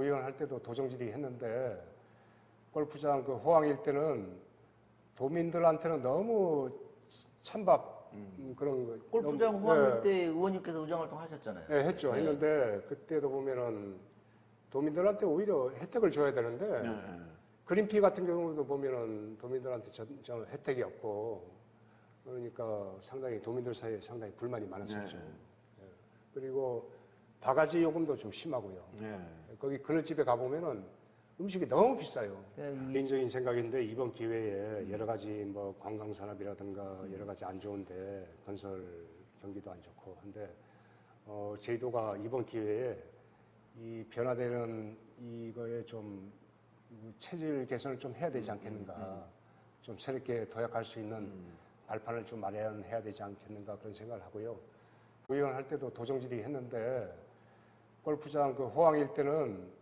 의원 할 때도 도정질이 했는데 골프장 그 호황일 때는 도민들한테는 너무 찬밥 음, 그런 거 골프장 너무- 후원할 네. 때 의원님께서 의정 활동 하셨잖아요. 네, 했죠. 네. 했는데 그때도 보면은 도민들한테 오히려 혜택을 줘야 되는데 네. 그린피 같은 경우도 보면은 도민들한테 저, 저 혜택이 없고 그러니까 상당히 도민들 사이에 상당히 불만이 많았었죠. 네. 예. 그리고 바가지 요금도 좀 심하고요. 네. 거기 그늘집에 가보면은 음식이 너무 비싸요. 이- 개인적인 생각인데 이번 기회에 여러 가지 뭐 관광 산업이라든가 여러 가지 안 좋은데 건설 경기도 안 좋고 한데 어, 제주도가 이번 기회에 이 변화되는 이거에 좀 체질 개선을 좀 해야 되지 않겠는가. 좀 새롭게 도약할 수 있는 발판을 좀 마련해야 되지 않겠는가 그런 생각을 하고요. 의원 할 때도 도정질이 했는데 골프장 그 호황일 때는